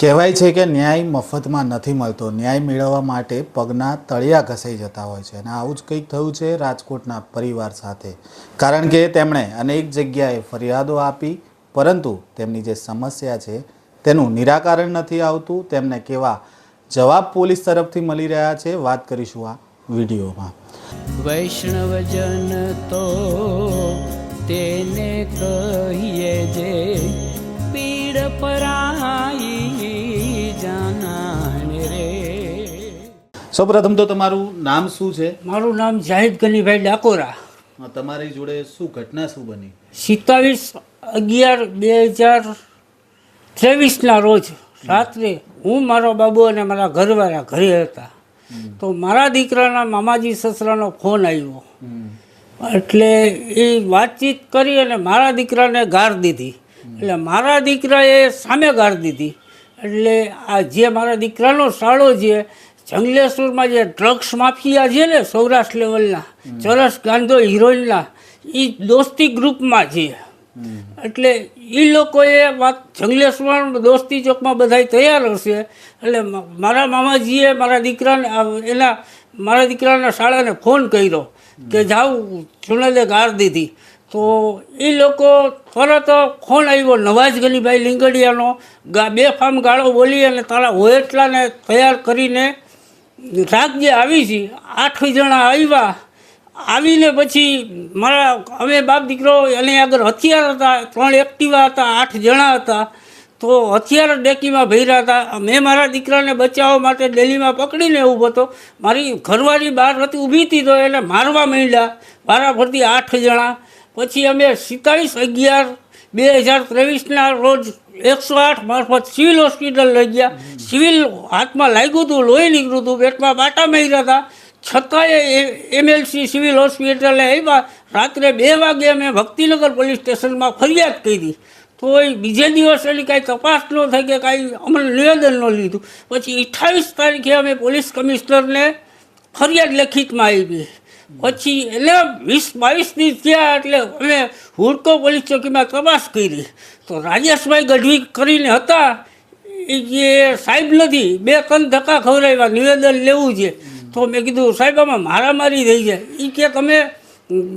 કહેવાય છે કે ન્યાય મફતમાં નથી મળતો. ન્યાય મેળવવા માટે પગના તળિયા ઘસાઈ જતા હોય છે અને આવું જ કંઈક થયું છે રાજકોટના પરિવાર સાથે. કારણ કે તેમણે અનેક જગ્યાએ ફરિયાદો આપી, પરંતુ તેમની જે સમસ્યા છે તેનું નિરાકરણ નથી આવતું. તેમને કેવા જવાબ પોલીસ તરફથી મળી રહ્યા છે, વાત કરીશું આ વિડીયોમાં. વૈષ્ણવજન તો તેને કહીએ જે પીડ પરાઈ સૌપ્રથમ તો તમારું નામ શું છે? મારું નામ જાહિદ ગનીભાઈ ડાકોરા. તમારી જોડે શું ઘટના શું બની? સિત્તાવીસ અગિયાર બે હજાર ત્રેવીસના રોજ રાત્રે હું મારો બાબુ અને મારા ઘરવાળા ઘરે હતા. તો મારા દીકરાના મામાજી સસરાનો ફોન આવ્યો. એટલે એ વાતચીત કરી અને મારા દીકરાને ગાર દીધી. એટલે મારા દીકરાએ સામે ગાર દીધી. એટલે આ જે મારા દીકરાનો શાળો છે જંગલેશ્વરમાં જે ડ્રગ્સ માફિયા છે ને સૌરાષ્ટ્ર લેવલના ચરસ ગાંધો હિરોઈનના એ દોસ્તી ગ્રુપમાં છે. એટલે એ લોકોએ વાત જંગલેશ્વર દોસ્તી ચોકમાં બધાય તૈયાર હશે. એટલે મારા મામાજીએ મારા દીકરાને એના મારા દીકરાના શાળાને ફોન કર્યો કે જાઉં જુનાદે ગાર દીધી. તો એ લોકો તરત ફોન આવ્યો નવાજ ગલીભાઈ લીંગડિયાનો બે ફામ ગાળો બોલી અને તારા હોય એટલાને તૈયાર કરીને રાખજે આવી છે. આઠ જણા આવ્યા. આવીને પછી મારા અમે બાપ દીકરો એની આગળ હથિયાર હતા. ત્રણ એક્ટિવા હતા, આઠ જણા હતા. તો હથિયાર ડેકીમાં ભર્યા હતા. મેં મારા દીકરાને બચાવવા માટે ડેલીમાં પકડીને ઊભો હતો. મારી ઘરવાળી બહાર હતી, ઊભી હતી તો એને મારવા માંડ્યા. મારા ફરતી આઠ જણા. પછી અમે સિત્તાવીસ અગિયાર બે હજાર ત્રેવીસના રોજ એકસો આઠ મારફત સિવિલ હોસ્પિટલ લઈ ગયા. સિવિલ હાથમાં લાગ્યું હતું, લોહી નીકળ્યું હતું, પેટમાં બાટા માર્યા હતા. છતાંય એમએલસી સિવિલ હોસ્પિટલે આવ્યા. રાત્રે બે વાગે અમે ભક્તિનગર પોલીસ સ્ટેશનમાં ફરિયાદ કરી. તો એ બીજે દિવસે એની કાંઈ તપાસ ન થઈ કે કાંઈ અમને નિવેદન ન લીધું. પછી અઠ્ઠાવીસ તારીખે અમે પોલીસ કમિશનરને ફરિયાદ લેખિતમાં આવી પછી એટલે વીસ બાવીસ દિવસ થયા એટલે અમે હુડકો પોલીસ ચોકીમાં તપાસ કરી. તો રાજેશભાઈ ગઢવી કરીને હતા. એ જે સાહેબ નથી બે ત્રણ ધક્કા ખવડાવ્યા નિવેદન લેવું છે. તો મેં કીધું સાહેબ આમાં મારામારી થઈ જાય. એ કે તમે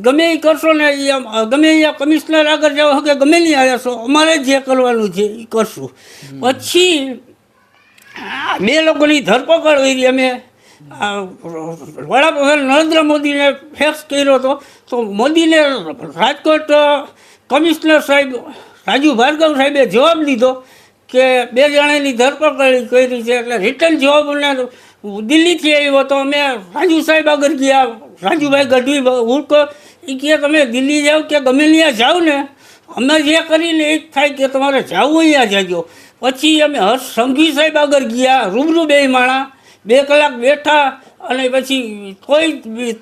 ગમે એ કરશો ને એ ગમે અહીંયા કમિશનર આગળ જાઓ કે ગમે નહીં આવ્યા છો અમારે જે કરવાનું છે એ કરશું. પછી બે લોકોની ધરપકડ કરી અમે. વડાપ્રધાન નરેન્દ્ર મોદીને ફેક્સ કર્યો હતો, તો મોદીને રાજકોટ કમિશનર સાહેબ રાજુ ભાર્ગવ સાહેબે જવાબ લીધો કે બે જણાની ધરપકડ કરી છે, એટલે રિટર્ન જવાબ દિલ્હીથી આવ્યો તો અમે રાજુ સાહેબ આગળ ગયા. રાજુભાઈ ગઢવી હુડકો એ કહે, તમે દિલ્હી જાઓ કે ગમે ત્યાં જાઓ ને, અમે જે કરીને એ જ થાય કે તમારે જાવું અહીંયા જાજો. પછી અમે હર્ષ સંઘવી સાહેબ આગળ ગયા, રૂબરૂ બે માણા બે કલાક બેઠા અને પછી કોઈ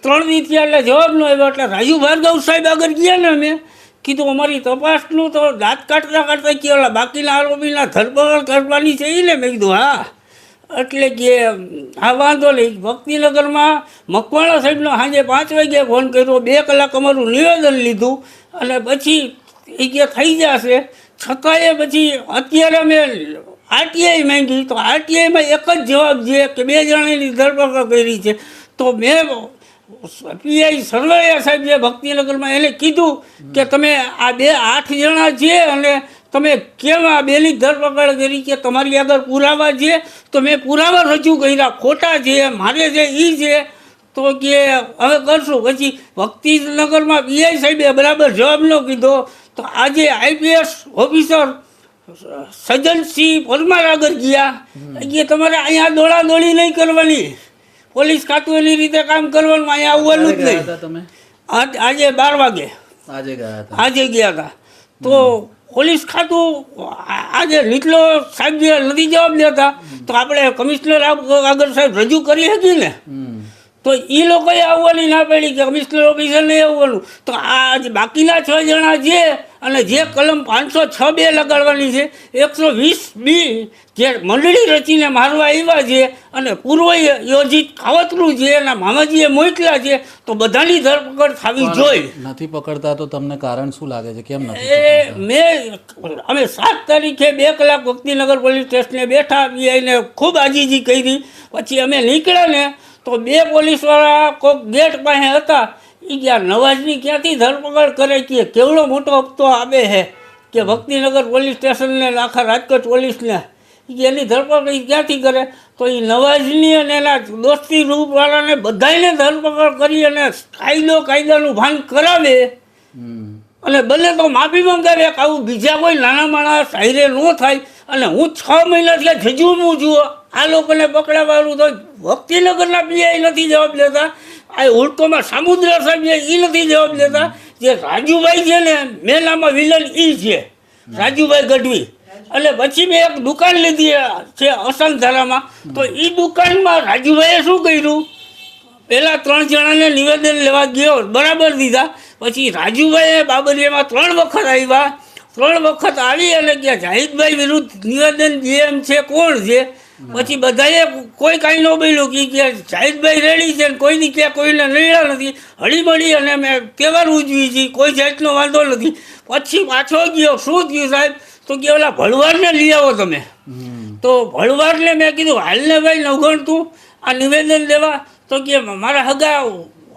ત્રણ દી એટલે જવાબ ન આવ્યો. એટલે રાજુ ભાર્ગવ સાહેબ આગળ ગયા ને અમે. કીધું, અમારી તપાસનું તો દાંત કાઢતા કાઢતા કે બાકીના આરોપીના ધરપકડ કરવાની છે ને. મેં કીધું, હા. એટલે કે આ વાંધો નહીં. ભક્તિનગરમાં મકવાણા સાહેબનો સાંજે પાંચ વાગે ફોન કર્યો. બે કલાક અમારું નિવેદન લીધું અને પછી એ કે થઈ જશે. છતાંય પછી અત્યારે અમે આરટીઆઈ માંગી તો આરટીઆઈમાં એક જ જવાબ છે કે બે જણાની ધરપકડ કરી છે. તો મેં પીઆઈ સરવૈયા સાહેબ જે ભક્તિનગરમાં એને કીધું કે તમે આ બે આઠ જણા છે અને તમે કેમ આ બેની ધરપકડ કરી કે તમારી આગળ પુરાવા છે તો મેં પુરાવા રજૂ કર્યા. ખોટા છે મારે છે એ છે તો કે હવે કરશું. પછી ભક્તિનગરમાં પીઆઈ સાહેબે બરાબર જવાબ ન કીધો. તો આજે આઈપીએસ ઓફિસર સજ્જનસિંહ પરમાર આગળ ગયા. કે તમારે અહીંયા દોડા દોડી નહીં કરવાની. પોલીસ ખાતું એની રીતે કામ કરવાનું અહીંયા આવવાનું જ નહીં. તમે? આજે બાર વાગે. આજે ગયા હતા? આજે ગયા હતા. તો પોલીસ ખાતું આજે નીકળો સાહેબ નથી જવાબ દેતા તો આપણે કમિશનર આગ- આગળ સાહેબ રજૂ કરી હતી ને. તો એ લોકોએ આવવાની ના પડી કે કમિશનર ઓફિસર નહીં આવવાનું. તો આ બાકીના છ જણા છે અને જે કલમ પાંચસો છ બે લગાડવાની છે એકસો વીસ બી જે મંડળી રચીને મારવા આવ્યા છે અને પૂર્વ યોજિત કાવતરું છે અને મામાજીએ મોકલ્યા છે તો બધાની ધરપકડ થવી જોઈએ નથી પકડતા તો તમને કારણ શું લાગે છે? કેમ નથી એ મેં અમે સાત તારીખે બે કલાક ભક્તિનગર પોલીસ સ્ટેશને બેઠા આવીને ખૂબ આજીજી કરી. પછી અમે નીકળ્યા ને તો બે પોલીસવાળા કોઈક ગેટ પાસે હતા એ ગયા નવાજની ક્યાંથી ધરપકડ કરે કે કેવડો મોટો હપ્તો આવે છે કે ભક્તિનગર પોલીસ સ્ટેશનને આખા રાજકોટ પોલીસને? એની ધરપકડ ક્યાંથી કરે? તો એ નવાજની અને એના દોસ્તી રૂપવાળાને બધાને ધરપકડ કરી અને કાયદો કાયદાનું ભાન કરાવે. અને ભલે તો માફી મંગાવે આવું બીજા કોઈ નાના માણસ હાઈરે ન થાય. અને હું છ મહિનાથી જજુમું જુઓ આ લોકોને પકડાવવાનું તો ભક્તિનગરના પીઆઈ નથી જવાબ લેતા આ ઉલટોમાં સામુદ્ર સાહેબ એ નથી જવાબ લેતા જે રાજુભાઈ છે ને, મેલામાં વિલન એ છે, રાજુભાઈ ગઢવી. અને પછી મેં એક દુકાન લીધી છે અસંધારામાં તો એ દુકાનમાં રાજુભાઈએ શું કર્યું? પહેલાં ત્રણ જણાને નિવેદન લેવા ગયો, બરાબર દીધા. પછી રાજુભાઈએ બાબરિયામાં ત્રણ વખત આવ્યા. ત્રણ વખત આવી અને ગયા જાહિદભાઈ વિરુદ્ધ નિવેદન જે એમ છે, કોણ છે? પછી બધાએ કોઈ કાંઈ ન બોલ્યું કે કે જાહિદભાઈ રેડી છે ને કોઈની ક્યાં કોઈને નડ્યા નથી. હળીમળી અને મેં તહેવાર ઉજવી છે કોઈ જાતનો વાંધો નથી. પછી પાછો ગયો. શું થયું સાહેબ? તો કે ઓલા ભળવારને લઈ આવો તમે. તો ભળવારને મેં કીધું હાલને ભાઈ નવગણ તું આ નિવેદન દેવા. તો કે મારા હગા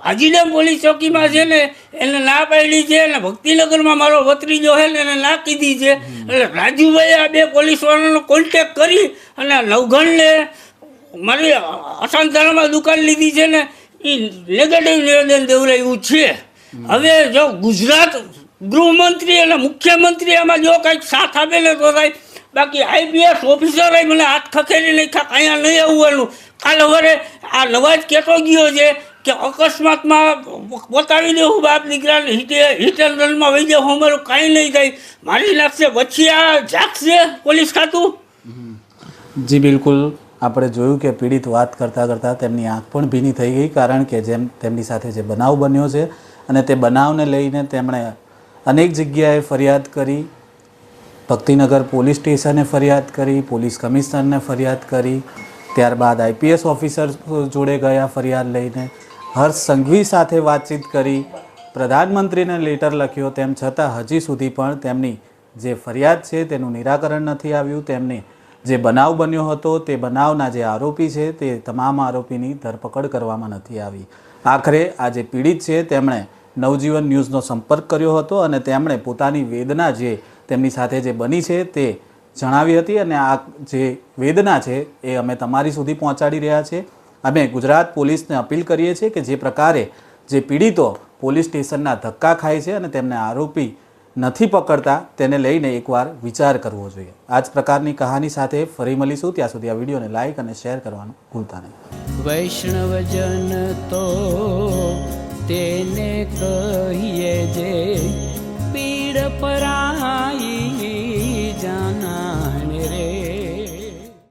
હાજીડેમ પોલીસ ચોકીમાં છે ને, એને ના પાડી છે અને ભક્તિનગરમાં મારો ભત્રીજો છે ને, એને ના કીધી છે. એટલે રાજુભાઈ આ બે પોલીસવાળાનો કોન્ટેક કરી અને નવઘણને મારી અશાંતારામાં દુકાન લીધી છે ને એ નેગેટિવ નિવેદન દેવડાવ્યું છે. હવે જો ગુજરાત ગૃહમંત્રી અને મુખ્યમંત્રી આમાં જો કંઈક સાથ આપે ને તો થાય. બાકી આઈપીએસ ઓફિસરે મને હાથ ખખેરી નાખ્યા અહીંયા નહીં આવવાનું. કાલ સવારે આ નવાજ કહેતો ગયો છે કે અકસ્માતમાં બતાવી દેવું બાપ દીકરાને હિટ વહી જાય અમારું કાંઈ નહીં થાય. મારી પછી આ જાગશે પોલીસ ખાતું? જી, બિલકુલ. આપણે જોયું કે પીડિત વાત કરતાં કરતાં તેમની આંખ પણ ભીની થઈ ગઈ, કારણ કે જેમ તેમની સાથે જે બનાવ બન્યો છે અને તે બનાવને લઈને તેમણે અનેક જગ્યાએ ફરિયાદ કરી. ભક્તિનગર પોલીસ સ્ટેશને ફરિયાદ કરી, પોલીસ કમિશનરને ફરિયાદ કરી. ત્યારબાદ આઈપીએસ ઓફિસર જોડે ગયા ફરિયાદ લઈને. હર્ષ સંઘવી સાથે વાતચીત કરી પ્રધાનમંત્રીને લેટર લખ્યો, તેમ છતાં હજી સુધી પણ તેમની જે ફરિયાદ છે તેનું નિરાકરણ નથી આવ્યું. તેમને જે બનાવ બન્યો હતો, તે બનાવના જે આરોપી છે, તે તમામ આરોપીની ધરપકડ કરવામાં નથી આવી. આખરે આ જે પીડિત છે, તેમણે નવજીવન ન્યૂઝનો સંપર્ક કર્યો હતો અને તેમણે પોતાની વેદના જે તેમની સાથે જે બની છે, તે જણાવી હતી અને આ જે વેદના છે, એ અમે તમારી સુધી પહોંચાડી રહ્યા છે અમે ગુજરાત પોલીસને અપીલ કરીએ છીએ કે જે પ્રકારે જે પીડિતો પોલીસ સ્ટેશનના ધક્કા ખાય છે અને તેમને આરોપી નથી પકડતા, તેને લઈને એકવાર વિચાર કરવો જોઈએ. આ જ પ્રકારની કહાની સાથે ફરી મળીશું. ત્યાં સુધી આ વિડીયોને લાઈક અને શેર કરવાનું ભૂલતા નહીં. વૈષ્ણવજન તો તેને કહીએ જે પીડ પરાય